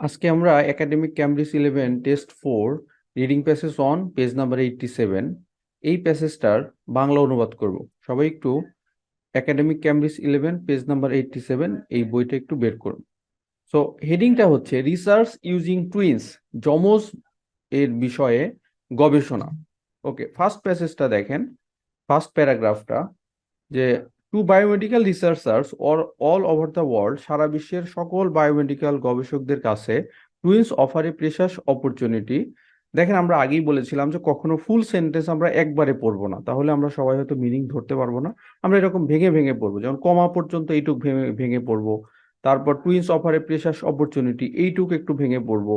আজকে আমরা academic Cambridge eleven test four reading passage on page number eighty seven এই প্যাসেজটার বাংলা অনুবাদ করব। সবাই একটু academic Cambridge eleven page number eighty seven এই বইটা একটু বের করুন। সো হেডিংটা হচ্ছে রিসার্চ ইউজিং টুইন্স যমজ এর বিষয়ে গবেষণা। ওকে ফার্স্ট প্যাসেজটা দেখেন ফার্স্ট প্যারাগ্রাফটা যে to biomedical researchers or all over the world সারা বিশ্বের সকল বায়োমেডিক্যাল গবেষকদের কাছে twins offer a precious opportunity দেখেন, আমরা আগেই বলেছিলাম যে কখনো ফুল সেন্টেন্স আমরা একবারে পড়ব না। তাহলে আমরা সবাই হয়তো মিনিং ধরতে পারব না। আমরা এরকম ভেঙে ভেঙে পড়ব। যেমন কমা পর্যন্ত এইটুক ভেঙে ভেঙে পড়ব। তারপর টুইন্স অফারে প্রেশাস অপরচুনিটি এইটুক একটু ভেঙে পড়ব।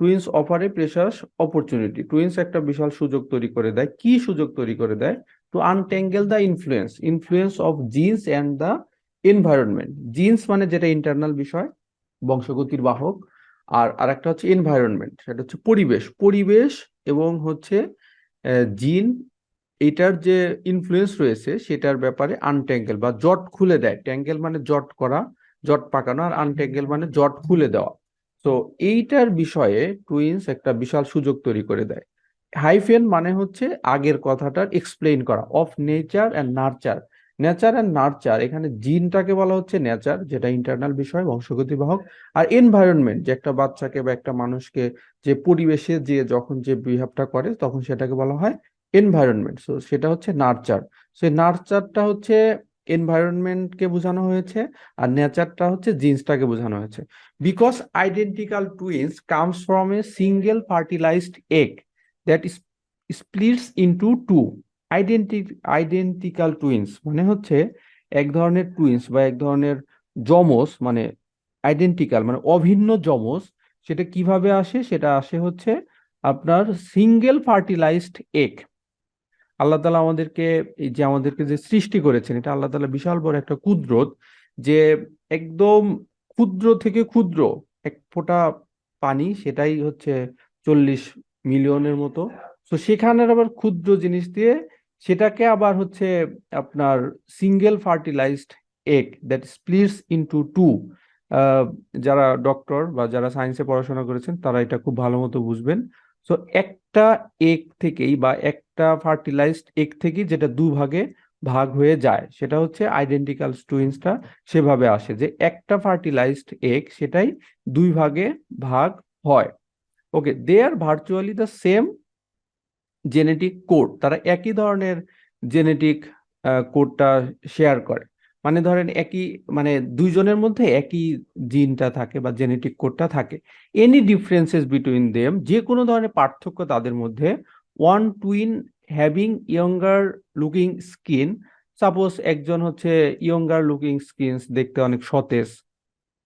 টুইন্স অফারে প্রেশাস অপরচুনিটি টুইন্স একটা বিশাল সুযোগ তৈরি করে দেয়। কি সুযোগ তৈরি করে দেয়? To untangle the influence influence of genes and the environment genes মানে যেটা ইন্টারনাল বিষয়, বংশগতির বাহক, আর আরেকটা হচ্ছে এনভায়রনমেন্ট সেটা হচ্ছে পরিবেশ। পরিবেশ এবং হচ্ছে জিন এটার যে ইনফ্লুয়েন্স রয়েছে, সেটার ব্যাপারে আনট্যাঙ্গেল বা জট খুলে দেয়। ট্যাঙ্গেল মানে জট করা, জট পাকানো আর আনট্যাঙ্গেল মানে জট খুলে দেওয়া। তো এইটার বিষয়ে টুইন্স একটা বিশাল সুযোগ তৈরি করে দেয়। হাইফেন মানে হচ্ছে আগের কথাটার এক্সপ্লেইন করা of nature and nurture nature and nurture এখানে জিনটাকে বলা হচ্ছে নেচার যেটা ইন্টারনাল বিষয় বংশগতি বাহক আর এনভায়রনমেন্ট যে একটা বাচ্চাকে বা একটা মানুষকে যে পরিবেশে যে যখন যে বিহেভটা করে, তখন সেটাকে বলা হয় এনভায়রনমেন্ট সো সেটা হচ্ছে নার্চার সে নার্চারটা হচ্ছে এনভায়রনমেন্টকে বোঝানো হয়েছে, আর নেচারটা হচ্ছে জিন্সটাকে বোঝানো হয়েছে। Because identical twins comes from a single fertilised egg that splits into two identi identical twins মানে হচ্ছে এক ধরনের টুইন্স বা এক ধরনের যমজ মানে আইডেন্টিক্যাল মানে অভিন্ন যমজ, সেটা কীভাবে আসে? সেটা আসে হচ্ছে আপনার সিঙ্গেল ফার্টিলাইজড এগ আল্লাহ তালা আমাদেরকে, এই যে আমাদেরকে যে সৃষ্টি করেছেন, এটা আল্লাহ তালা বিশাল বড় একটা কুদরত, যে একদম ক্ষুদ্র থেকে ক্ষুদ্র, এক ফোঁটা পানি, সেটাই হচ্ছে চল্লিশ মিলিয়নের মতো। তো সেখানের আবার ক্ষুদ্র জিনিস দিয়ে সেটাকে আবার হচ্ছে আপনার single fertilised egg that splits into two যারা ডক্টর বা যারা সায়েন্সে পড়াশোনা করেছেন, তারা এটা খুব ভালো মতো বুঝবেন। সো একটা এগ থেকেই বা একটা ফার্টিলাইজড এগ থেকেই যেটা দুভাগে ভাগ হয়ে যায়, সেটা হচ্ছে আইডেন্টিক্যাল টুইন্সটা সেভাবে আসে যে একটা ফার্টিলাইজড এগ সেটাই দুই ভাগে ভাগ হয়। Okay they are virtually the same genetic code তারা একই ধরনের জেনেটিক কোডটা শেয়ার করে। মানে ধরেন একই মানে দুইজনের মধ্যে একই জিনটা থাকে বা জেনেটিক কোডটা থাকে। এনি ডিফারেন্সেস বিটুইন দেম যে কোনো ধরনের পার্থক্য তাদের মধ্যে one twin having younger looking skin suppose একজন হচ্ছে ইয়ঙ্গার লুকিং স্কিনস দেখতে অনেক সতেজ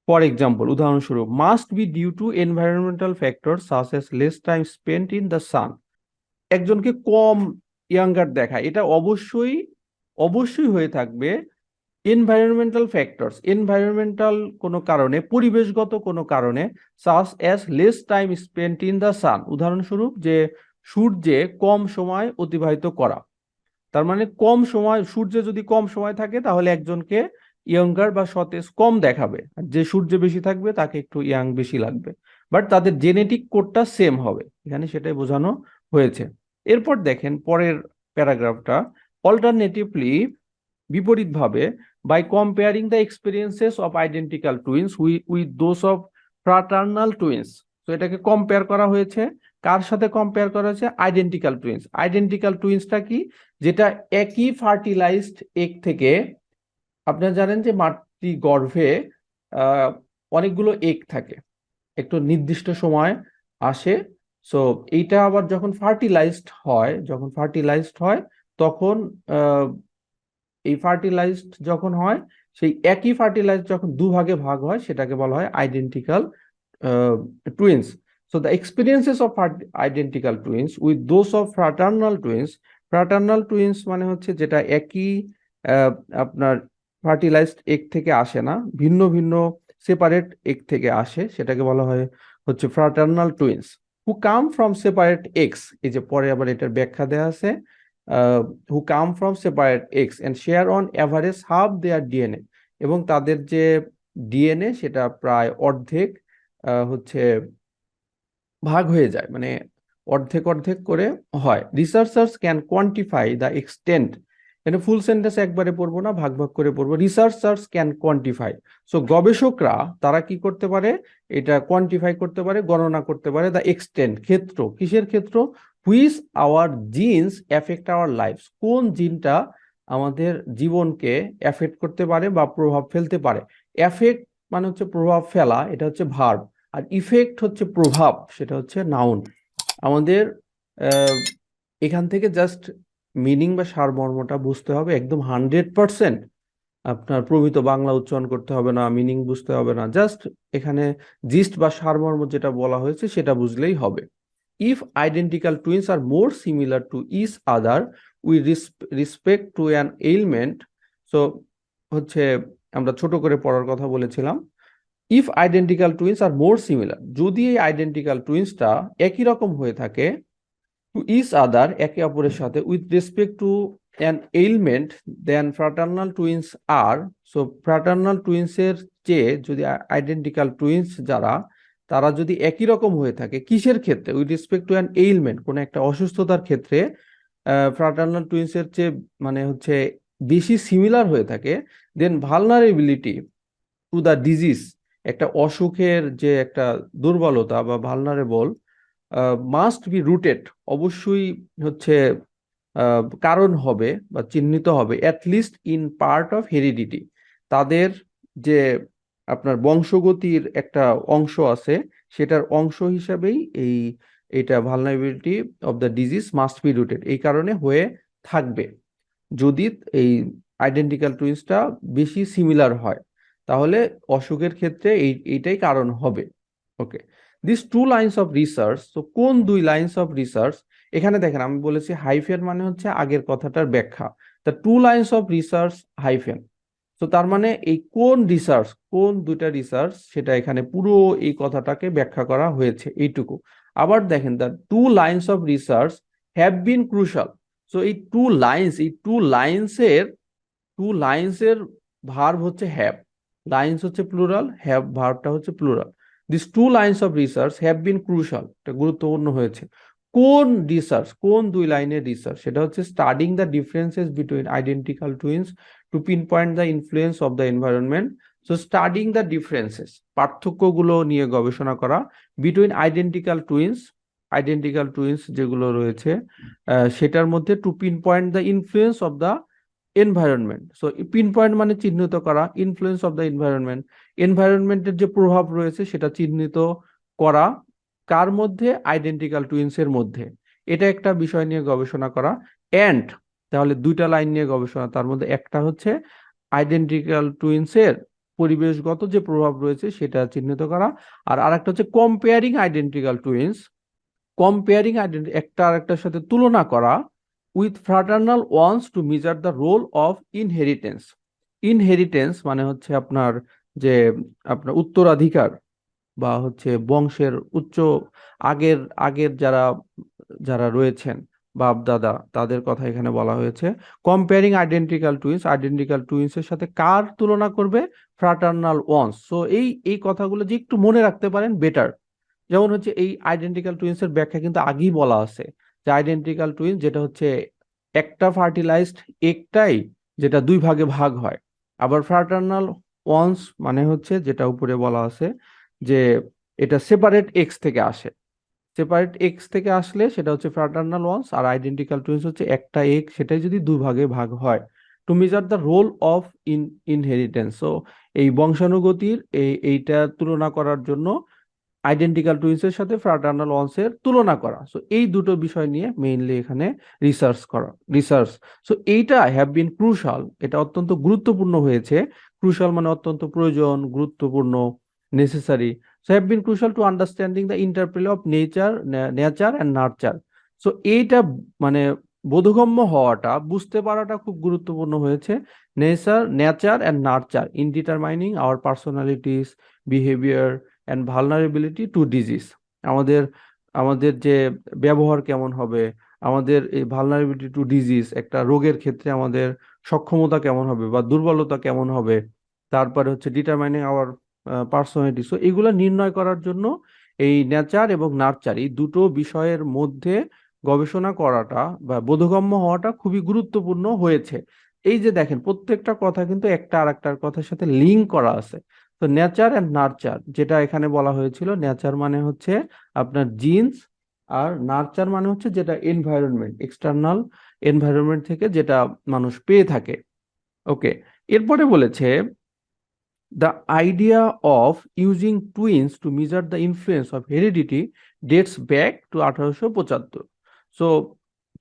ফর এক্সাম্পল উদাহরণস্বরূপ must be due to environmental factor such as less time spent in the sun একজনকে কম ইয়াঙ্গার দেখায়, এটা অবশ্যই অবশ্যই হয়ে থাকবে এনভায়রনমেন্টাল ফ্যাক্টরস এনভায়রনমেন্টাল কোনো কারণে, পরিবেশগত কোনো কারণে such as less time spent in the sun উদাহরণস্বরূপ যে সূর্যে কম সময় অতিবাহিত করা। তার মানে কম সময়, সূর্যে যদি কম সময় থাকে, তাহলে একজনকে ইয়ঙ্গার বা সতেজ কম দেখাবে। আর যে সূর্য বেশি থাকবে, তাকে একটু ইয়াং বেশি লাগবে। বাট তাদের জেনেটিক কোডটা সেম হবে। এখানে সেটাই বোঝানো হয়েছে। এরপর দেখেন পরের প্যারাগ্রাফটা alternatively বিপরীতভাবে by comparing the experiences of identical twins we with those of fraternal twins তো এটাকে কম্পেয়ার করা হয়েছে। কার সাথে কম্পেয়ার করা হয়েছে? আইডেন্টিক্যাল টুইন্স আইডেন্টিক্যাল টুইন্সটা কি? যেটা একই ফার্টিলাইজড এগ থেকে আপনারা জানেন যে মাতৃ গর্ভে অনেকগুলো এগ থাকে। একটু নির্দিষ্ট সময় আসে। সো এইটা আবার যখন ফার্টিলাইজড হয়, যখন ফার্টিলাইজড হয়, তখন এই ফার্টিলাইজড যখন হয়, সেই একই ফার্টিলাইজ যখন দুভাগে ভাগ হয়, সেটাকে বলা হয় identical twins so the experiences of identical twins with those of fraternal twins fraternal twins মানে হচ্ছে যেটা একই আপনার ফার্টিলাইজড এগ থেকে আসে না, ভিন্ন ভিন্ন সেপারেট এগ থেকে আসে, সেটাকে বলা হয় হচ্ছে fraternal twins who come from separate eggs এই যে পরে আবার এটার ব্যাখ্যা দেওয়া আছে who come from separate eggs and share on average half their DNA এবং তাদের যে ডিএনএ সেটা প্রায় অর্ধেক হচ্ছে ভাগ হয়ে যায় মানে অর্ধেক অর্ধেক করে হয়। Researchers can quantify the extent এখানে ফুল সেন্টেন্স একবারে পড়ব না, ভাগ ভাগ করে পড়ব। রিসার্চার্স ক্যান কোয়ান্টিফাই সো গবেষকরা তারা কি করতে পারে? এটা কোয়ান্টিফাই করতে পারে, গণনা করতে পারে। দ্য এক্সটেন্ট ক্ষেত্র, কিসের ক্ষেত্র? Which our genes affect our life কোন জিনটা আমাদের জীবনকে এফেক্ট করতে পারে বা প্রভাব ফেলতে পারে? এফেক্ট মানে হচ্ছে প্রভাব ফেলা, এটা হচ্ছে ভার্ব আর ইফেক্ট হচ্ছে প্রভাব, সেটা হচ্ছে নাউন আমাদের এখান থেকে জাস্ট মিনিং বা সারমর্মটা বুঝতে হবে, একদম হান্ড্রেড পার্সেন্ট আপনার প্রমিত বাংলা উচ্চারণ করতে হবে না, মিনিং বুঝতে হবে না। জাস্ট এখানে জিস্ট বা সারমর্ম যেটা বলা হয়েছে সেটা বুঝলেই হবে। If identical twins are more similar to each other we respect to an element so হচ্ছে আমরা ছোট করে পড়ার কথা বলেছিলাম। If identical twins are more similar যদি এই আইডেন্টিক্যাল টুইন্সটা একই রকম হয়ে থাকে টু ইচ আদার একে অপরের সাথে with respect to an ailment then fraternal twins are so fraternal টুইন্সের চেয়ে যদি আইডেন্টিক্যাল টুইন্স যারা, তারা যদি একই রকম হয়ে থাকে, কিসের ক্ষেত্রে? With respect to an ailment কোনো একটা অসুস্থতার ক্ষেত্রে ফ্রাটার্নাল টুইন্সের চেয়ে মানে হচ্ছে বেশি সিমিলার হয়ে থাকে then vulnerability to the disease একটা অসুখের যে একটা দুর্বলতা বা ভালনারেবল মাস্ট বি রুটেড অবশ্যই হচ্ছে কারণ হবে বা চিহ্নিত হবে at least in part of heredity তাদের যে আপনার বংশগতির একটা অংশ আছে, সেটার অংশ হিসাবেই এই, এটা vulnerability of the disease must be rooted এই কারণে হয়ে থাকবে। যদি এই আইডেন্টিক্যাল টুইন্সটা বেশি সিমিলার হয়, তাহলে অসুখের ক্ষেত্রে এই, এইটাই কারণ হবে। Okay this two lines of research তো কোন দুই লাইন্স অফ রিসার্চ এখানে দেখেন আমি বলেছি হাইফেন মানে হচ্ছে আগের কথাটার ব্যাখ্যা। The two lines of research hyphen তো তার মানে এই কোন রিসার্চ কোন দুইটা রিসার্চ সেটা এখানে পুরো এই কথাটাকে ব্যাখ্যা করা হয়েছে এইটুকু। আবার দেখেন the two lines of research have been crucial so এই টু লাইন্স এই টু লাইন্সের টু লাইন্সের ভার্ব হচ্ছে হ্যাভ লাইন্স হচ্ছে প্লুরাল হ্যাভ ভার্বটা হচ্ছে plural this two lines of research have been crucial এটা গুরুত্বপূর্ণ হয়েছে। কোন রিসার্চ কোন দুই লাইনের রিসার্চ সেটা হচ্ছে studying the differences between identical twins to pinpoint the influence of the environment so studying the differences পার্থক্যগুলো নিয়ে গবেষণা করা between identical twins identical twins যেগুলো রয়েছে সেটার মধ্যে to pinpoint the influence of the environment so pinpoint মানে চিহ্নিত করা ইনফ্লুয়েন্স অফ দ্য এনভায়রনমেন্ট এনভায়রনমেন্টের যে প্রভাব রয়েছে সেটা চিহ্নিত করা, কার মধ্যে? আইডেন্টিক্যাল টুইন্সের মধ্যে। এটা একটা বিষয় নিয়ে গবেষণা করা। অ্যান্ড তাহলে দুইটা লাইন নিয়ে গবেষণা। তার মধ্যে একটা হচ্ছে আইডেন্টিক্যাল টুইন্সের পরিবেশগত যে প্রভাব রয়েছে সেটা চিহ্নিত করা। আর আরেকটা হচ্ছে কম্পেয়ারিং আইডেন্টিক্যাল টুইন্স কম্পেয়ারিং আইডেন্টি একটা আরেকটার সাথে তুলনা করা with fraternal ones to measure the role of inheritance inheritance মানে হচ্ছে আপনার যে আপনার উত্তরাধিকার বা হচ্ছে বংশের উচ্চ আগের আগের যারা যারা রয়েছেন বাপ, দাদা, তাদের কথা এখানে বলা হয়েছে। কম্পেয়ারিং আইডেন্টিক্যাল টুইন্স আইডেন্টিক্যাল টুইন্সের সাথে কার তুলনা করবে? ফ্রাটার্নাল ওয়ান্স সো এই এই কথাগুলো যে একটু মনে রাখতে পারেন বেটার যেমন হচ্ছে এই আইডেন্টিক্যাল টুইন্সের ব্যাখ্যা কিন্তু আগেই বলা আছে যে আইডেন্টিক্যাল টুইন্স যেটা হচ্ছে একটা ফার্টিলাইজড একটাই যেটা দুই ভাগে ভাগ হয়। আবার ফ্রাটার্নাল ওয়ান্স মানে হচ্ছে যেটা উপরে বলা আছে যে এটা সেপারেট এক্স থেকে আসে। সেপারেট এক্স থেকে আসলে সেটা হচ্ছে ফ্রাটার্নাল ওয়ান্স আর আইডেন্টিক্যাল টুইন্স হচ্ছে একটা এক সেটাই যদি দুই ভাগে ভাগ হয়। To measure the role of in inheritance so এই বংশানুগতির এই, এইটা তুলনা করার জন্য আইডেন্টিক্যাল টুইন্সের সাথে ফ্রাটার্নাল ওয়ান্সের তুলনা করা। সো এই দুটো বিষয় নিয়ে মেইনলি এখানে রিসার্চ করা রিসার্চ সো এইটা হ্যাভ বিন ক্রুশাল এটা অত্যন্ত গুরুত্বপূর্ণ হয়েছে। ক্রুশাল মানে অত্যন্ত প্রয়োজন, গুরুত্বপূর্ণ necessary so have been crucial to understanding the interplay of nature nature and nurture so এইটা মানে বোধগম্য হওয়াটা, বুঝতে পারাটা খুব গুরুত্বপূর্ণ হয়েছে। Nature nature and nurture in determining our personalities behaviour and vulnerability to disease আমাদের আমাদের যে ব্যবহার কেমন হবে, আমাদের এই ভালনারেবিলিটি টু ডিজিজ একটা রোগের ক্ষেত্রে আমাদের সক্ষমতা কেমন হবে বা দুর্বলতা কেমন হবে, তারপরে হচ্ছে ডিটারমাইনিং আওয়ার পার্সোনালিটি সো এগুলো নির্ণয় করার জন্য এই নেচার এবং নার্চার এই দুটো বিষয়ের মধ্যে গবেষণা করাটা বা বোধগম্য হওয়াটা খুবই গুরুত্বপূর্ণ হয়েছে। এই যে দেখেন, প্রত্যেকটা কথা কিন্তু একটা আর একটার কথার সাথে লিঙ্ক করা আছে। তো নেচার অ্যান্ড নার্চার যেটা এখানে বলা হয়েছিল নেচার মানে হচ্ছে আপনার জিন্স আর নার্চার মানে হচ্ছে যেটা এনভায়রনমেন্ট এক্সটার্নাল এনভায়রনমেন্ট থেকে যেটা মানুষ পেয়ে থাকে। ওকে এরপরে বলেছে the idea of using twins to measure the influence of heredity dates back to আঠারোশো পঁচাত্তর। সো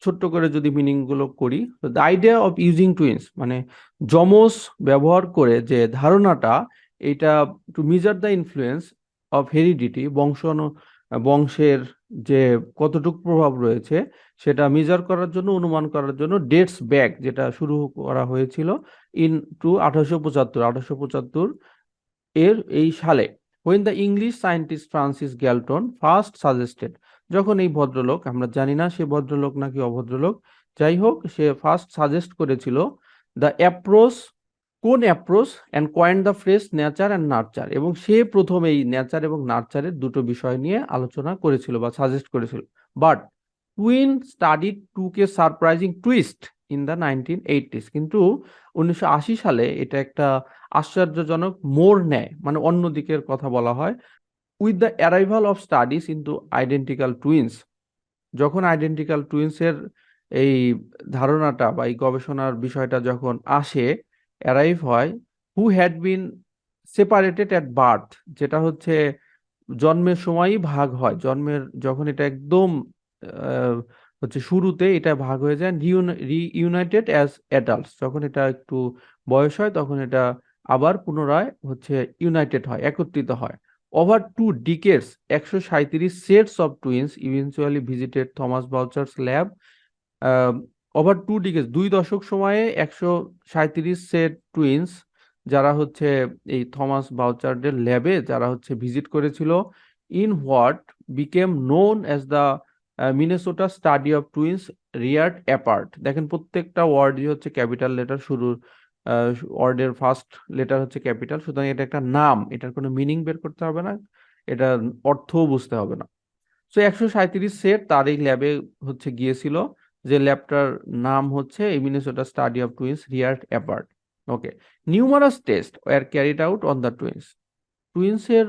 ছোট্ট করে যদি মিনিংগুলো করি the idea of using twins মানে যমজ ব্যবহার করে যে ধারণাটা, এটা to measure the influence of heredity বংশ বংশের যে কতটুকু প্রভাব রয়েছে, সেটা মেজার করার জন্য, অনুমান করার জন্য ডেটস ব্যাক যেটা শুরু করা হয়েছিল ইন টু আঠারোশো পঁচাত্তর আঠারোশো পঁচাত্তর এর এই সালে। When the English scientist Francis Galton first suggested যখন এই ভদ্রলোক, আমরা জানি না সে ভদ্রলোক নাকি অভদ্রলোক, যাই হোক, সে ফার্স্ট সাজেস্ট করেছিল দ্য অ্যাপ্রোচ কোন approach and coined the phrase nature and nurture এবং সে প্রথম এই নেচার এবং নার্চারের দুটো বিষয় নিয়ে আলোচনা করেছিল বা সাজেস্ট করেছিল। But twin study took surprising twist in the nineteen eighties কিন্তু উনিশশো আশি সালে এটা একটা আশ্চর্যজনক মোড় নেয়। মানে অন্য দিকের কথা বলা হয়। With the arrival of studies into identical twins যখন আইডেন্টিক্যাল টুইন্সের এই ধারণাটা বা এই গবেষণার বিষয়টা যখন আসে অ্যারাইভ হয় who had been separated at birth যেটা হচ্ছে জন্মের সময়ই ভাগ হয়। জন্মের যখন এটা একদম হচ্ছে শুরুতে এটা ভাগ হয়ে যায় রি রিইউনাইটেড অ্যাজ অ্যাডাল্টস যখন এটা একটু বয়স হয়, তখন এটা আবার পুনরায় হচ্ছে ইউনাইটেড হয়, একত্রিত হয়। ওভার টু ডিকেটস একশো সাঁত্রিশ sets of twins eventually visited Thomas Bouchard's lab over two decades দুই দশক সময়ে একশো সাঁত্রিশ সেট টুইন্স যারা হচ্ছে এই থমাস বাউচার্ডের ল্যাবে যারা হচ্ছে ভিজিট করেছিল in what became known as the Minnesota study of twins reared apart দেখেন প্রত্যেকটা ওয়ার্ডই হচ্ছে ক্যাপিটাল লেটার শুরুর ওয়ার্ডের ফার্স্ট লেটার হচ্ছে ক্যাপিটাল, সুতরাং এটা একটা নাম, এটার কোনো মিনিং বের করতে হবে না এটার অর্থও বুঝতে হবে না। সো একশো সাঁত্রিশ সেট তার এই ল্যাবে হচ্ছে গিয়েছিল। যে ল্যাবটার নাম হচ্ছে Minnesota study of twins reared apart okay numerous test were carried out on the twins টুইন্সের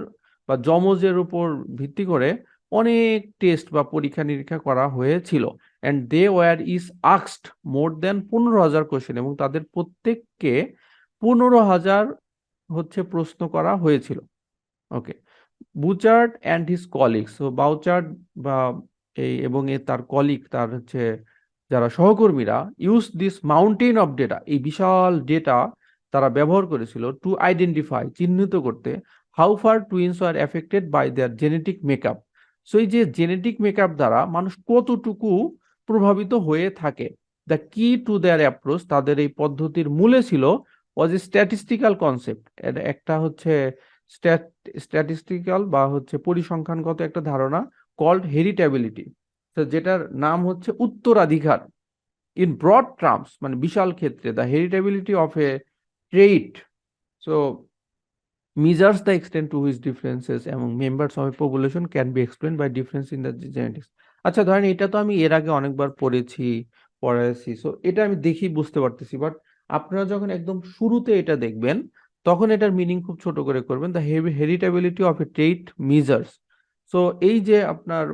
বা যমজের উপর ভিত্তি করে অনেক টেস্ট বা পরীক্ষা নিরীক্ষা করা হয়েছিল। অ্যান্ড দে ওয়ার ইজ আক্সড মোর দেন পনেরো হাজার কোশ্চেন এবং তাদের প্রত্যেককে পনেরো হাজার হচ্ছে প্রশ্ন করা হয়েছিল। Okay Bouchard and his colleagues so Bouchard বা এই এবং এ তার কলিগ তার হচ্ছে যারা সহকর্মীরা use this mountain of data এই বিশাল ডেটা তারা ব্যবহার করেছিল টু আইডেন্টিফাই চিহ্নিত করতে how far twins are affected by their genetic makeup so এই যে জেনেটিক মেকআপ দ্বারা মানুষ কতটুকু প্রভাবিত হয়ে থাকে দ্য কি টু দেয়ার অ্যাপ্রোচ তাদের এই পদ্ধতির মূলে ছিল ওয়াজ এ স্ট্যাটিস্টিক্যাল কনসেপ্ট একটা হচ্ছে স্ট্যাটিস্টিক্যাল বা হচ্ছে পরিসংখ্যানগত একটা ধারণা কল্ড হেরিটেবিলিটি যেটার নাম হচ্ছে উত্তরাধিকার। ইন ব্রড টার্মস মানে বিশাল ক্ষেত্রে the heritability of a trait so measures the extent to which differences among members of a population can be explained by difference in the genetics. আচ্ছা ধরেন এটা তো আমি এর আগে অনেকবার পড়েছি, পড়াইছি সো এটা আমি দেখি বুঝতে পারতেছি বাট আপনারা যখন একদম শুরুতে এটা দেখবেন, তখন এটার মিনিং খুব ছোট করে করবেন the heritability of a trait measures so এই যে আপনার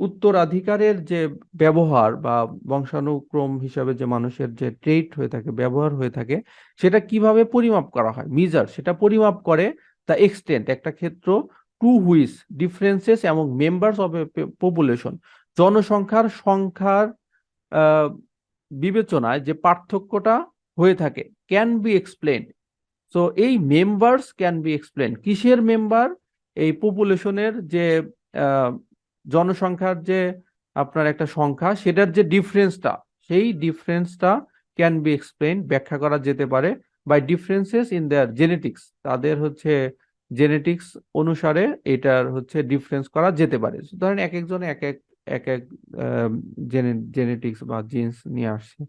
উত্তরাধিকারের যে ব্যবহার বা বংশানুক্রম হিসাবে যে মানুষের যে ট্রেট হয়ে থাকে, ব্যবহার হয়ে থাকে, সেটা কীভাবে পরিমাপ করা হয়? মিজার সেটা পরিমাপ করে দ্য এক্সটেন্ট একটা ক্ষেত্র টু হুইস ডিফারেন্সেস এবং মেম্বার্স অফ এ পপুলেশন জনসংখ্যার সংখ্যার বিবেচনায় যে পার্থক্যটা হয়ে থাকে ক্যান বি এক্সপ্লেন সো এই মেম্বার্স ক্যান বি এক্সপ্লেন কিসের মেম্বার এই পপুলেশনের যে জনসংখ্যার যে আপনার একটা সংখ্যা, সেটার যে ডিফারেন্সটা সেই ডিফারেন্সটা ক্যান বি এক্সপ্লেন ব্যাখ্যা করা যেতে পারে by differences in their genetics তাদের হচ্ছে জেনেটিক্স অনুসারে এটার হচ্ছে ডিফারেন্স করা যেতে পারে। ধরেন এক একজন এক এক এক এক জেনেটিক্স বা জিন্স নিয়ে আসছে।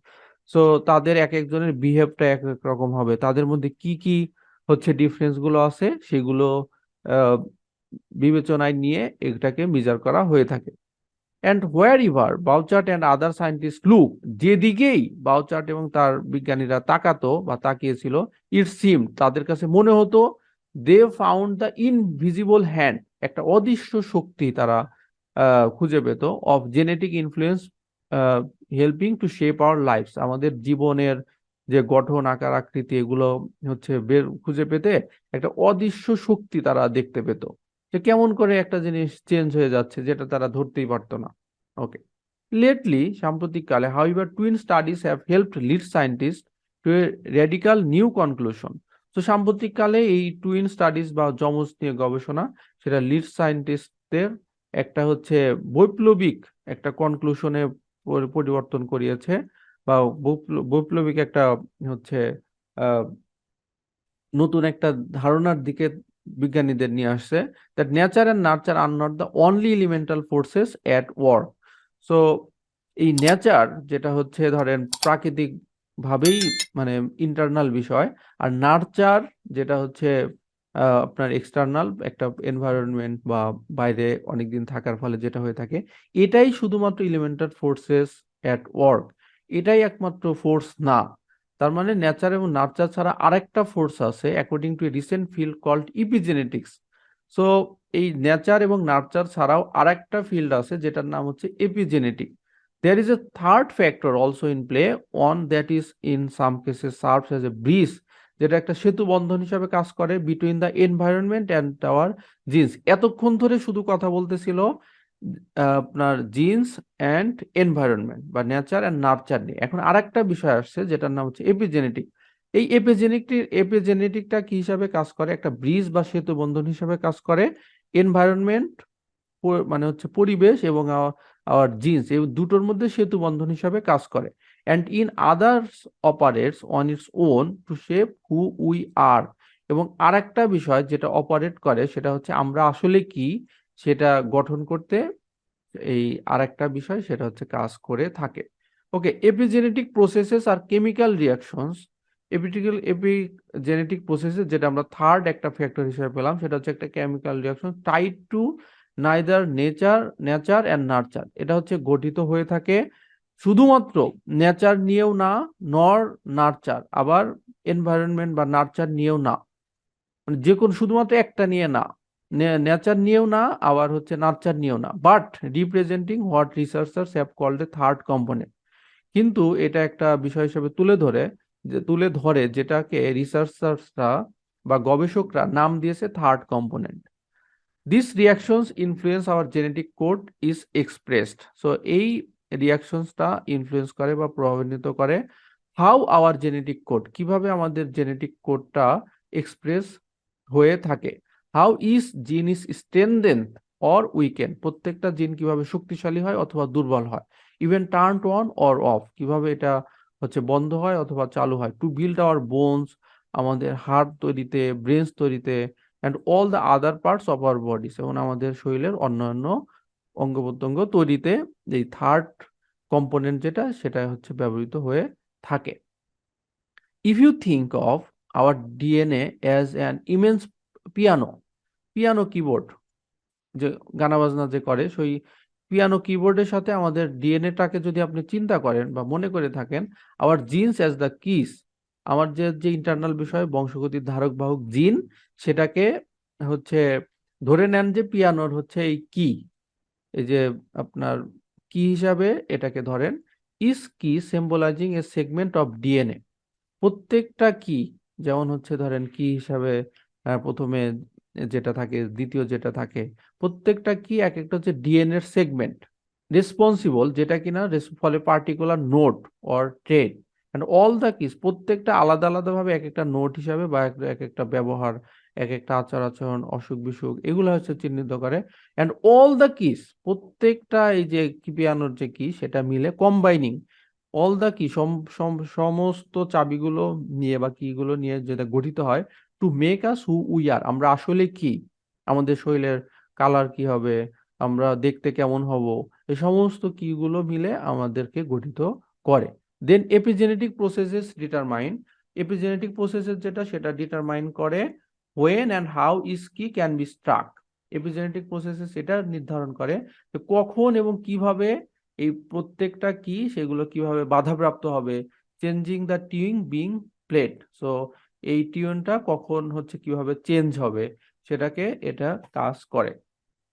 সো তাদের এক একজনের বিহেভটা এক এক রকম হবে। তাদের মধ্যে কি কি হচ্ছে ডিফারেন্সগুলো আছে, সেগুলো বিবেচনায় নিয়ে এটাকে মেজার করা হয়ে থাকে। And wherever Bouchard and other scientist look যেদিকেই বাউচার্ট এবং তার বিজ্ঞানীরা তাকাতো বা তাকিয়েছিল ইট সিম তাদের কাছে মনে হতো they found the invisible hand একটা অদৃশ্য শক্তি তারা খুঁজে পেত of genetic influence helping to shape our lives আমাদের জীবনের যে গঠন, আকার, আকৃতি, এগুলো হচ্ছে বের, খুঁজে পেতে একটা অদৃশ্য শক্তি তারা দেখতে পেত। যে কেমন করে একটা জিনিস চেঞ্জ হয়ে যাচ্ছে যেটা তারা ধরতেই পারতো না। ওকে লেটলি সাম্প্রতিককালে however twin studies have helped lead scientists to a radical new conclusion তো সাম্প্রতিককালে এই টুইন স্টাডিজ বা যমজ নিয়ে গবেষণা, সেটা লিড সায়েন্টিস্টদের একটা হচ্ছে বৈপ্লবিক একটা কনক্লুশনে পরিবর্তন করিয়েছে বা বৈপ্ল- বৈপ্লবিক একটা হচ্ছে নতুন একটা ধারণার দিকে বিজ্ঞানীদের নিয়ে আসছে that nature and nurture are not the only elemental forces at work so এই নেচার যেটা হচ্ছে ধরেন প্রাকৃতিক ভাবেই মানে ইন্টারনাল বিষয় আর নার্চার যেটা হচ্ছে আপনার এক্সটার্নাল একটা এনভায়রনমেন্ট বা বাইরে অনেকদিন থাকার ফলে যেটা হয়ে থাকে, এটাই শুধুমাত্র ইলিমেন্টাল ফোর্সেস অ্যাট ওয়ার্ক এটাই একমাত্র ফোর্স না। তার মানে নেচার এবং নার্চার ছাড়া আরেকটা ফোর্স আছে according to recent field called epigenetics so এই নেচার এবং নার্চার ছাড়াও আরেকটা ফিল্ড আছে যেটার নাম হচ্ছে epigenetic there is a third factor also in play, one that is in some cases serves as a bridge, যেটা একটা সেতু বন্ধন হিসাবে কাজ করে between the environment and our genes এতক্ষণ ধরে শুধু কথা বলতেছিল আপনার জিন্স অ্যান্ড এনভায়রনমেন্ট বা নেচার অ্যান্ড নার্চার নিয়ে। এখন আরেকটা বিষয় আসছে যেটার নাম হচ্ছে এপিজেনেটিক এই এপিজেনেটিক এপিজেনেটিকটা কি হিসাবে কাজ করে? একটা ব্রিজ বা সেতু বন্ধন হিসাবে কাজ করে। এনভায়রনমেন্ট মানে হচ্ছে পরিবেশ এবং আওয়ার জিন্স এই দুটোর মধ্যে সেতু বন্ধন হিসাবে কাজ করে। And in others operates on its own to shape who we are এবং আরেকটা বিষয় যেটা অপারেট করে সেটা হচ্ছে আমরা আসলে কি সেটা গঠন করতে এই আরেকটা বিষয় সেটা হচ্ছে কাজ করে থাকে। ওকে এপিজেনেটিক প্রসেসেস আর কেমিক্যাল রিয়াকশনস এপিটিক্যাল এপিজেনেটিক প্রসেসেস যেটা আমরা থার্ড একটা ফ্যাক্টর হিসেবে পেলাম, সেটা হচ্ছে একটা chemical reaction tied to neither nature nature and nurture এটা হচ্ছে গঠিত হয়ে থাকে শুধুমাত্র নেচার নিয়েও না নর নার্চার আবার এনভায়রনমেন্ট বা নার্চার নিয়েও না। মানে যে কোনো শুধুমাত্র একটা নিয়ে না। নেচার নিয়েও না, আবার হচ্ছে নার্চার নিয়েও না। But representing what researchers have called a third component. কিন্তু এটা একটা বিষয় হিসেবে তুলে ধরে, যে, তুলে ধরে যেটাকে রিসার্চার্সরা বা গবেষকরা নাম দিয়েছে third component. This reactions influence our genetic code is expressed so এই রিয়াকশনসটা ইনফ্লুয়েন্স করে বা প্রভাবিত করে হাউ আওয়ার জেনেটিক কোড কীভাবে আমাদের জেনেটিক কোডটা এক্সপ্রেস হয়ে থাকে। How is gene is strengthen or weaken প্রত্যেকটা জিন কীভাবে শক্তিশালী হয় অথবা দুর্বল হয়? Even turn on or off কীভাবে এটা হচ্ছে বন্ধ হয় অথবা চালু হয়? টু বিল্ড আওয়ার বোনস আমাদের হার্ট তৈরিতে ব্রেনস তৈরিতে and all the other parts of our bodies এবং আমাদের শরীরের অন্যান্য অঙ্গ প্রত্যঙ্গ তৈরিতে, এই থার্ড কম্পোনেন্ট যেটা সেটা হচ্ছে ব্যবহৃত হয়ে থাকে। If you think of our DNA as an immense piano piano keyboard যে গানা বাজনা যে করে, সেই পিয়ানো কিবোর্ডের সাথে আমাদের ডিএনএটাকে যদি আপনি চিন্তা করেন বা মনে করে থাকেন our genes as the keys আমার যে যে ইন্টারনাল বিষয় বংশগতির ধারক বাহক জিন সেটাকে হচ্ছে ধরে নেন যে পিয়ানোর হচ্ছে এই কি এই যে আপনার কি হিসাবে এটাকে ধরেন each key symbolizing a segment of DNA প্রত্যেকটা কি যেমন হচ্ছে ধরেন কি হিসাবে প্রথমে যেটা থাকে, দ্বিতীয় যেটা থাকে, প্রত্যেকটা কি এক একটা হচ্ছে ডিএনএ সেগমেন্ট রেসপন্সিবল যেটা কিনা ফলে particular note or trait and all the keys প্রত্যেকটা আলাদা আলাদাভাবে এক একটা নোট হিসাবে বা এক এক একটা ব্যবহার এক একটা আচার আচরণ, অসুখ বিসুখ, এগুলো হচ্ছে চিহ্নিত করে। অ্যান্ড অল দ্য কিস প্রত্যেকটা এই যে কি পিয়ানোর যে কি সেটা মিলে কম্বাইনিং অল দ্য কি সমস্ত চাবিগুলো নিয়ে বা কিগুলো নিয়ে যেটা গঠিত হয় to make us who we are আমরা আসলে কি? আমাদের শরীরের কালার কি হবে? আমরা দেখতে কেমন হব? এই সমস্ত কিগুলো মিলে আমাদেরকে গঠিত করে। Then epigenetic processes determine epigenetic প্রসেসের যেটা, সেটা ডিটারমাইন করে when and how each key can be struck epigenetic প্রসেসে সেটা নির্ধারণ করে যে কখন এবং কীভাবে এই প্রত্যেকটা কি, সেগুলো কীভাবে বাধাপ্রাপ্ত হবে। Changing the tune being played so এই টিউনটা কখন হচ্ছে কীভাবে চেঞ্জ হবে, সেটাকে এটা কাজ করে।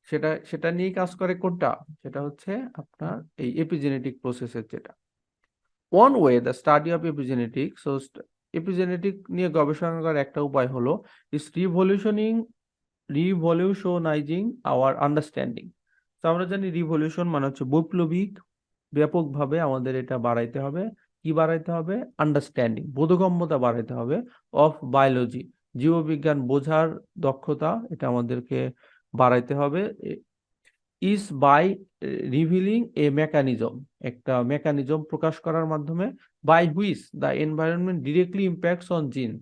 সেটা সেটা নিয়ে কাজ করে কোনটা সেটা হচ্ছে আপনার এই এপিজেনেটিক প্রসেসের যেটা। One way the study of epigenetic so epigenetic নিয়ে গবেষণা করার একটা উপায় হলো ইস রিভলিউশনিং রিভলিউশনাইজিং আওয়ার আন্ডারস্ট্যান্ডিং তো আমরা জানি রিভলিউশন মানে হচ্ছে বৈপ্লবিক, ব্যাপকভাবে আমাদের এটা বাড়াইতে হবে। কি বাড়াইতে হবে? আন্ডারস্ট্যান্ডিং বোধগম্যতা বাড়াইতে হবে অফ বায়োলজি জীববিজ্ঞান বোঝার দক্ষতা, এটা আমাদেরকে বাড়াইতে হবে। Is by revealing a mechanism একটা মেকানিজম প্রকাশ করার মাধ্যমে by which the environment directly impacts on gene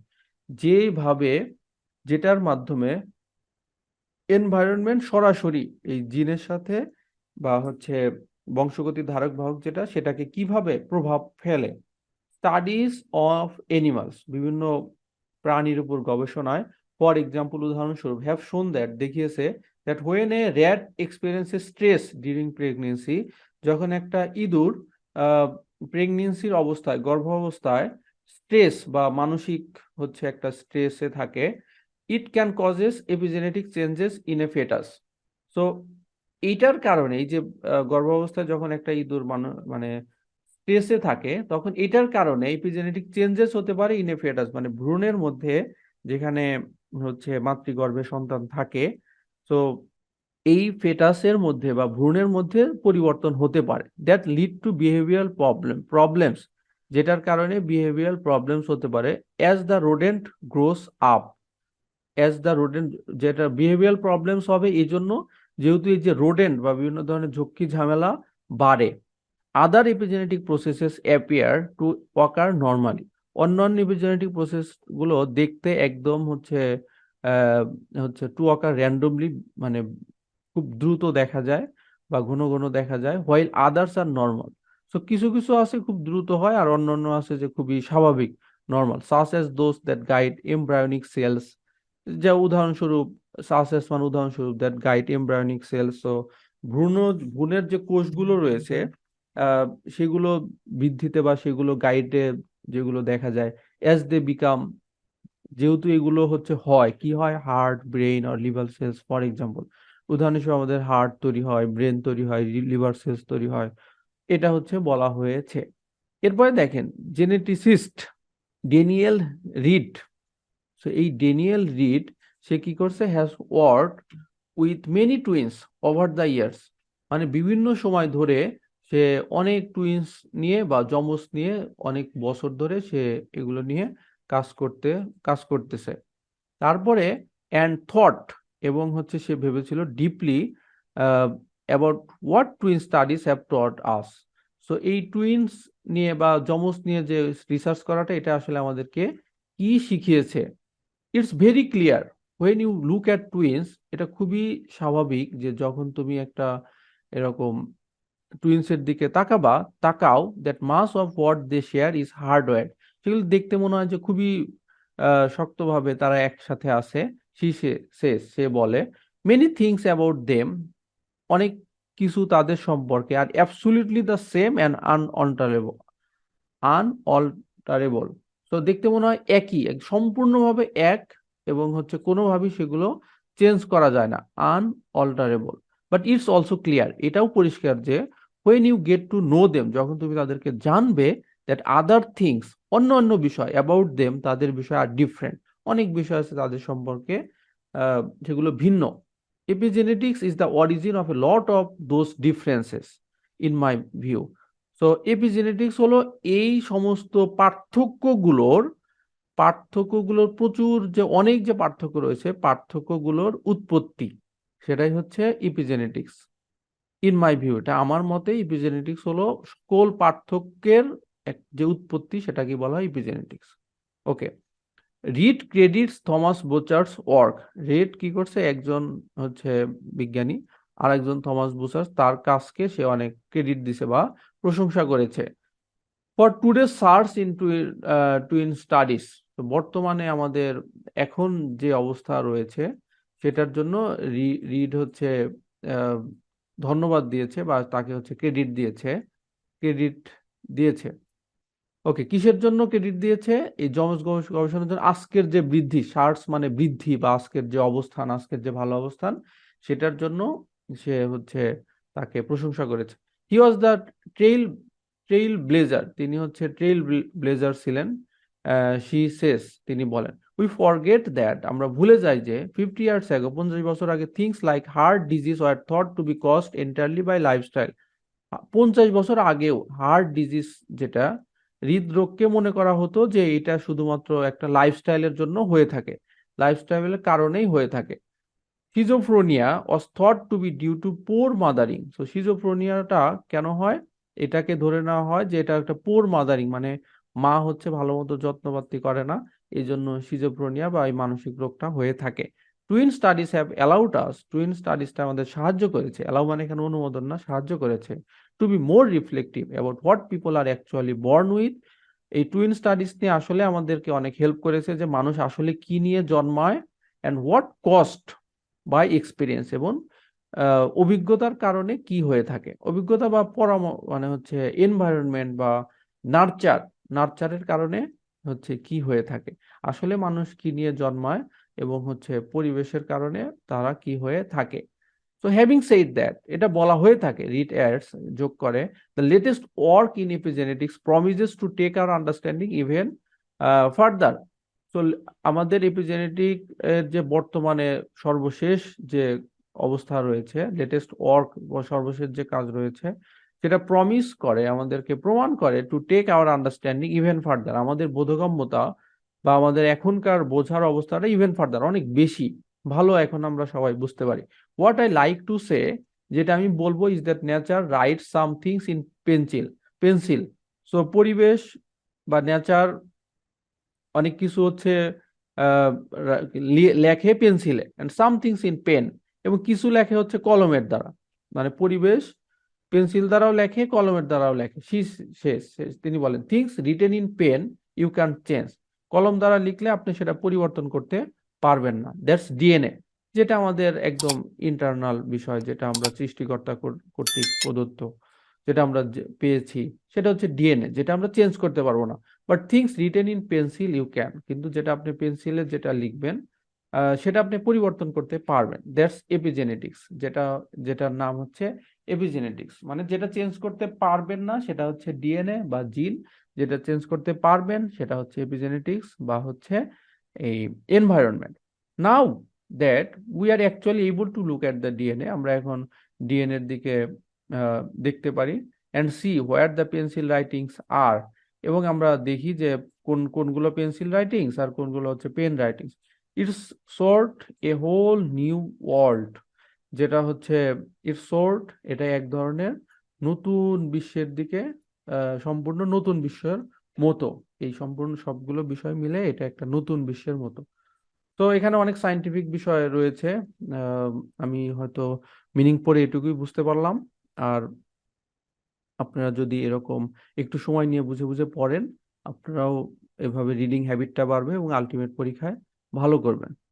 যেভাবে, যেটার মাধ্যমে এনভায়রনমেন্ট সরাসরি এই জিনের সাথে বা হচ্ছে বংশগতি ধারক বাহক যেটা, সেটাকে কীভাবে প্রভাব ফেলে? স্টাডিজ অফ এনিমালস বিভিন্ন প্রাণীর উপর গবেষণায়। ফর এক্সাম্পল উদাহরণস্বরূপ হ্যাভ শোন দ্যাট দেখিয়েছে that when a rat experiences stress during pregnancy যখন একটা ইঁদুর প্রেগনেন্সির অবস্থায়, গর্ভাবস্থায় স্ট্রেস বা মানসিক হচ্ছে একটা স্ট্রেসে থাকে it can causes epigenetic changes in a fetus so এইটার কারণে এই যে গর্ভাবস্থায় যখন একটা ইঁদুর মানু- স্ট্রেসে থাকে, তখন এটার কারণে এপিজেনেটিক চেঞ্জেস হতে পারে ইন এ ফেটাস মানে ভ্রূণের মধ্যে যেখানে হচ্ছে মাতৃগর্ভে সন্তান থাকে। তো এই ফেটাসের মধ্যে বা ভ্রূণের মধ্যে পরিবর্তন হতে পারে। That lead to behavioural problem problems যেটার কারণে বিহেভিয়ারাল প্রবলেমস হতে পারে। As the rodent grows up as the rodent যেটা বিহেভিয়ারাল প্রবলেমস হবে এই জন্য যেহেতু এই যে রোডেন্ট বা বিভিন্ন ধরনের ঝক্কি ঝামেলা বাড়ে other epigenetic processes appear to walker normally অন্যান্য এপিজেনেটিক প্রসেসগুলো দেখতে একদম হচ্ছে হচ্ছে টু ওয়াকার র্যান্ডমলি মানে খুব দ্রুত দেখা যায় বা ঘন ঘন দেখা যায় while others are normal so কিছু কিছু আছে খুব দ্রুত হয় আর অন্যান্য আছে যে খুবই স্বাভাবিক normal such as those that guide embryonic cells যা উদাহরণস্বরূপ সাস মানে উদাহরণস্বরূপ that guide embryonic cells so ভ্রূণ ভ্রূণের যে কোষগুলো রয়েছে সেগুলো বৃদ্ধিতে বা সেগুলো গাইডে যেগুলো দেখা যায় অ্যাজ দে বিকাম যেহেতু এগুলো হচ্ছে হয়, কি হয়? হার্ট ব্রেইন আর লিভার সেলস ফর এক্সাম্পল উদাহরণ হিসেবে আমাদের হার্ট তৈরি হয় ব্রেন তৈরি হয় লিভার সেলস তৈরি হয়, এটা হচ্ছে বলা হয়েছে। এরপরে দেখেন জেনেটিসিস্ট ডেনিয়েল রিড সো এই ডেনিয়েল রিড সে কি করছে? Has worked with many twins over the years মানে বিভিন্ন সময় ধরে সে অনেক টুইন্স নিয়ে বা যমজ নিয়ে অনেক বছর ধরে সে এগুলো নিয়ে কাজ করতে, কাজ করতেছে। তারপরে অ্যান্ড থট এবং হচ্ছে সে ভেবেছিল deeply about what twin studies have taught us so এই টুইন্স নিয়ে বা যমজ নিয়ে যে রিসার্চ করাটা, এটা আসলে আমাদেরকে কি শিখিয়েছে? It's very clear when you look at twins এটা খুবই স্বাভাবিক যে যখন তুমি একটা এরকম টুইন্সের দিকে তাকাবা, তাকাও that much of what they share is hardware সেগুলো দেখতে মনে হয় যে খুবই শক্তভাবে তারা একসাথে আছে সে সে সে বলে। মেনি থিংস অ্যাবাউট দেম অনেক কিছু তাদের সম্পর্কে, are absolutely the same and unalterable unalterable তো দেখতে মনে হয় একই, এক, সম্পূর্ণভাবে এক এবং হচ্ছে কোনোভাবেই সেগুলো চেঞ্জ করা যায় না unalterable but it's also clear এটাও পরিষ্কার যে when you get to know them যখন তুমি তাদেরকে জানবে দ্যাট আদার থিংস অন্য অন্য বিষয় অ্যাবাউট দেম তাদের বিষয় আর ডিফারেন্ট অনেক বিষয় আছে তাদের সম্পর্কে সেগুলো ভিন্ন। Epigenetics is the origin of a lot of those differences in my view so epigenetics হলো এই সমস্ত পার্থক্যগুলোর পার্থক্যগুলোর প্রচুর যে, অনেক যে পার্থক্য রয়েছে, পার্থক্যগুলোর উৎপত্তি, সেটাই হচ্ছে ইপিজেনেটিক্স ইন মাই ভিউ এটা আমার মতে ইপিজেনেটিক্স হলো সকল পার্থক্যের যে উৎপত্তি, সেটাকে বলা হয় epigenetics okay Reed credits Thomas Bouchard's work Reed কি করছে? একজন হচ্ছে বিজ্ঞানী আর একজন থমাস বোচার্স তার কাজকে সে অনেক ক্রেডিট দিছে বা প্রশংসা করেছে। For today search in twin studies তো বর্তমানে আমাদের এখন যে অবস্থা রয়েছে, সেটার জন্য রিড হচ্ছে ধন্যবাদ দিয়েছে বা তাকে হচ্ছে ক্রেডিট দিয়েছে ক্রেডিট দিয়েছে। ওকে, কিসের জন্য ক্রেডিট দিয়েছে? এই গবেষ- গবেষণার জন্য আজকের যে বৃদ্ধি, সার্চ মানে বৃদ্ধি বা আজকের যে অবস্থান, আজকের যে ভালো অবস্থান, সেটার জন্য সে হচ্ছে তাকে প্রশংসা করেছে। He was the trail trail blazer তিনি হচ্ছে ট্রেইল ব্লেজার ছিলেন। শি সেস তিনি বলেন উই ফরগেট দ্যাট আমরা ভুলে যাই যে ফিফটি ইয়ার্স আগে পঞ্চাশ বছর আগে things like heart disease were thought to be caused entirely by lifestyle পঞ্চাশ বছর আগেও হার্ট ডিজিজ যেটা হৃদরোগকে মনে করা হতো যে এটা শুধুমাত্র একটা লাইফস্টাইলের জন্য হয়ে থাকে লাইফস্টাইলের কারণেই হয়ে থাকে। Schizophrenia was thought to be due to poor mothering so সিজোফ্রোনিয়াটা কেন হয়? এটাকে ধরে নেওয়া হয় যে এটা একটা পোর মাদারিং মানে মা হচ্ছে ভালো মতো যত্নপাতি করে না এই জন্য সিজোফ্রোনিয়া বা এই মানসিক রোগটা হয়ে থাকে। Twin studies have allowed us twin স্টাডিজটা আমাদের সাহায্য করেছে। অ্যালাউ মানে এখানে অনুমোদন না, সাহায্য করেছে। To be more reflective about what people are actually born with এই টুইন স্টাডিজ নিয়ে আসলে আমাদেরকে অনেক হেল্প করেছে যে মানুষ আসলে কি নিয়ে জন্মায় and what caused by experience এবং অভিজ্ঞতার কারণে কি হয়ে থাকে। অভিজ্ঞতা বা পরাম মানে হচ্ছে এনভায়রনমেন্ট বা নার্চার নার্চারের কারণে হচ্ছে কি হয়ে থাকে? আসলে মানুষ কি নিয়ে জন্মায় এবং হচ্ছে পরিবেশের কারণে তারা কি হয়ে থাকে? সো হ্যাভিং সেইড দ্যাট এটা বলা হয়ে থাকে রিট অ্যাডস যোগ করে the latest work in epigenetics promises to take our understanding even further so আমাদের এপিজেনেটিক এর যে বর্তমানে সর্বশেষ যে অবস্থা রয়েছে লেটেস্ট ওয়ার্ক বা সর্বশেষ যে কাজ রয়েছে সেটা প্রমিস করে, আমাদেরকে প্রমাণ করে to take our understanding even further আমাদের বোধগম্যতা বা আমাদের এখনকার বোঝার অবস্থাটা ইভেন ফার্দার অনেক বেশি। ভালো এখন আমরা সবাই বুঝতে পারি। What I like to say যেটা আমি বলব is that nature right some things in pencil pencil so পরিবেশ বা নেচার অনেক কিছু হচ্ছে লেখে পেন্সিলে and some things in pen এবং কিছু লেখে হচ্ছে কলমের দ্বারা। মানে পরিবেশ পেন্সিল দ্বারাও লেখে, কলমের দ্বারাও লেখে। শেষ শেষ তিনি বলেন things written in pen you can change কলম দ্বারা লিখলে আপনি সেটা পরিবর্তন করতে পারবেন না। দ্যাটস ডিএনএ যেটা আমাদের একদম ইন্টারনাল বিষয়, যেটা আমরা সৃষ্টিকর্তা কর্তৃক প্রদত্ত, যেটা আমরা পেয়েছি। সেটা হচ্ছে ডিএনএ যেটা আমরা চেঞ্জ করতে পারব না। But things written in pencil you can কিন্তু যেটা আপনি পেন্সিলে যেটা লিখবেন সেটা আপনি পরিবর্তন করতে পারবেন। দ্যাটস এপিজেনেটিক্স যেটা, যেটার নাম হচ্ছে এপিজেনেটিক্স মানে যেটা চেঞ্জ করতে পারবেন না, সেটা হচ্ছে ডিএনএ বা জিন যেটা চেঞ্জ করতে পারবেন, সেটা হচ্ছে এপিজেনেটিক্স বা হচ্ছে এই environment now that we are actually able to look at the DNA আমরা এখন ডিএনএর দিকে দেখতে পারি and see where the pencil writings are এবং আমরা দেখি যে কোন, কোনগুলো পেন্সিল রাইটিংস আর কোনগুলো হচ্ছে pen writings it's sort a whole new world, যেটা হচ্ছে ইটস সর্ট এটা এক ধরনের নতুন বিশ্বের দিকে সম্পূর্ণ নতুন বিশ্বের মতো। এই সম্পূর্ণ সবগুলো বিষয় মিলে এটা একটা নতুন বিশ্বের মতো। তো এখানে অনেক সায়েন্টিফিক বিষয় রয়েছে আমি হয়তো মিনিং পড়ে এটুকুই বুঝতে পারলাম। আর আপনারা যদি এরকম একটু সময় নিয়ে বুঝে বুঝে পড়েন, আপনারাও এভাবে রিডিং হ্যাবিটটা বাড়বে এবং আলটিমেট পরীক্ষায় ভালো করবেন।